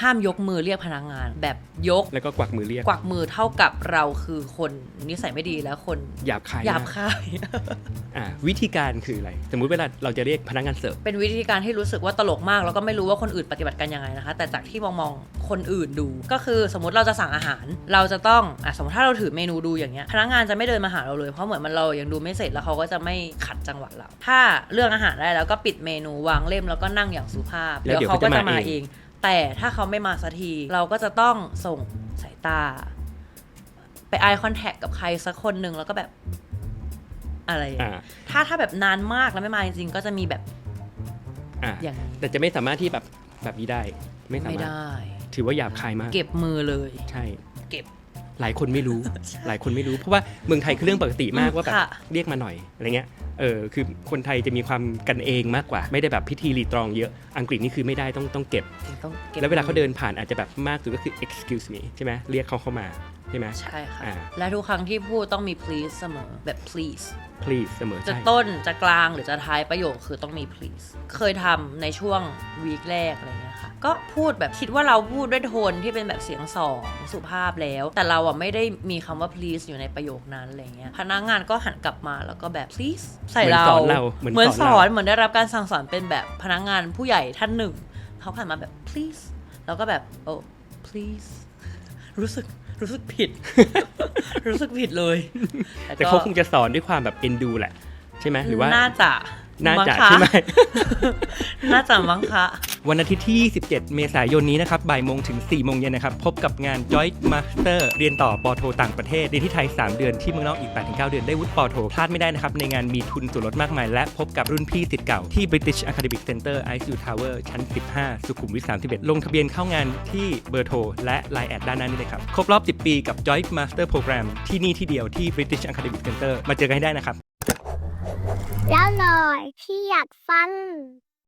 ห้ามยกมือเรียกพนักงาน แบบยกแล้วก็กวักมือเรียกกวักมือเท่ากับเราคือคนนิสัยไม่ดีแล้วคนหยาบคายหยาบมากคายอ่าวิธีการคืออะไร สมมุติเวลาเราจะเรียกพนักงานเสิร์ฟเป็นวิธีการที่รู้สึกว่าตลกมาก แล้วก็ไม่รู้ว่าคนอื่นปฏิบัติกันยังไงนะคะ แต่จากที่มองมองคนอื่นดู ก็คือสมมติเราจะสั่งอาหาร เราจะต้องอะสมมติถ้าเราถือเมนูดูอย่างเงี้ยพนักงานจะไม่เดินมาหาเราเลยเพราะเหมือนมันเรายังดูไม่เสร็จแล้วเขาก็จะไม่ขัดจังหวะเรา ถ้าเรื่องอาหารได้แล้วก็ปิดเมนูวางเล่มแล้วก็นั่งอย่างสุภาพแล้วเดี๋ยวเขาก็เขาจะจะมามาเองเอง แต่ถ้าเขาไม่มาสักที เราก็จะต้องส่งสายตา ไป eye contact กับใครสักคนหนึ่งแล้วก็แบบอะไรอย่างอ่าเงี้ยถ้าถ้าแบบนานมากแล้วไม่มาจริงๆก็จะมีแบบอ่าอย่างนี้แต่จะไม่สามารถที่แบบแบบนี้ได้ ไม่สาไม่มารถได้ ถือว่าหยาบคายมาก เก็บมือเลย ใช่ เก็บ หลายคนไม่รู้ใช่หลายคนไม่รู้ เพราะว่าเมืองไทยคือเรื่องปกติมากอืมว่าแบบค่ะ เรียกมาหน่อยอะไรเงี้ย เออคือคนไทยจะมีความกันเองมากกว่า ไม่ได้แบบพิธีรีตรองเยอะ อังกฤษนี่คือไม่ได้ต้องต้องเก็บจริงต้องเก็บแล้วเวลาเขาเดินผ่านอาจจะแบบมากสุดก็คือ excuse me ใช่ไหมเรียกเขาเข้ามา ใช่ไหมใช่ค่ะ อ่า และทุกครั้งที่พูดต้องมี please เสมอแบบ please please เสมอจะใช่ ต้นจะกลางหรือจะท้ายประโยคคือต้องมี please เคยทำในช่วงวีคแรกอะไรเงี้ยค่ะ ก็พูดแบบคิดว่าเราพูดด้วยโทนที่เป็นแบบเสียงสองสุภาพแล้ว แต่เราอะไม่ได้มีคำว่า please อยู่ในประโยคนั้นอะไรเงี้ยพนักงานก็หันกลับมาแล้วก็แบบ please ใส่เหมือนเราสอนเราเหมือนเหมือนสสอนอนเรา เหมือนได้รับการสั่งสอนเป็นแบบพนักงานผู้ใหญ่ท่านหนึ่งเขาหันมาแบบ please แล้วก็แบบโอ้ please รู้สึก รู้สึกผิด รู้สึกผิดเลย แต่เขาคงจะสอนด้วยความแบบเอ็นดูแหละ ใช่ไหมหรือว่า น่าจะ น่าจะมั้งคใช่ไหมน่าจะมั้งคะ วันอาทิตย์ที่ 27 เมษายนนี้นะครับบ่ายโมงถึง 4 โมงเย็นนะครับ พบกับงาน Joint Master เรียนต่อปอโทต่างประเทศเรียนที่ไทย 3 เดือนที่เมืองนอกอีก 8-9 เดือนได้วุฒิปอโทพลาดไม่ได้นะครับ ในงานมีทุนส่วนลดมากมาย และพบกับรุ่นพี่สิทธิ์เก่าที่ British Academic Center ICU Tower ชั้น 15 สุขุมวิท 31 ลงทะเบียนเข้างานที่เบอร์โทรและ Line แอดด้านหน้านี้เลยครับครบรอบ 10 ปีกับ Joint Master Program ที่นี่ที่เดียวที่ British Academic Center มาเจอกันให้ได้นะครับแล้วหน่อยที่อยากฟัง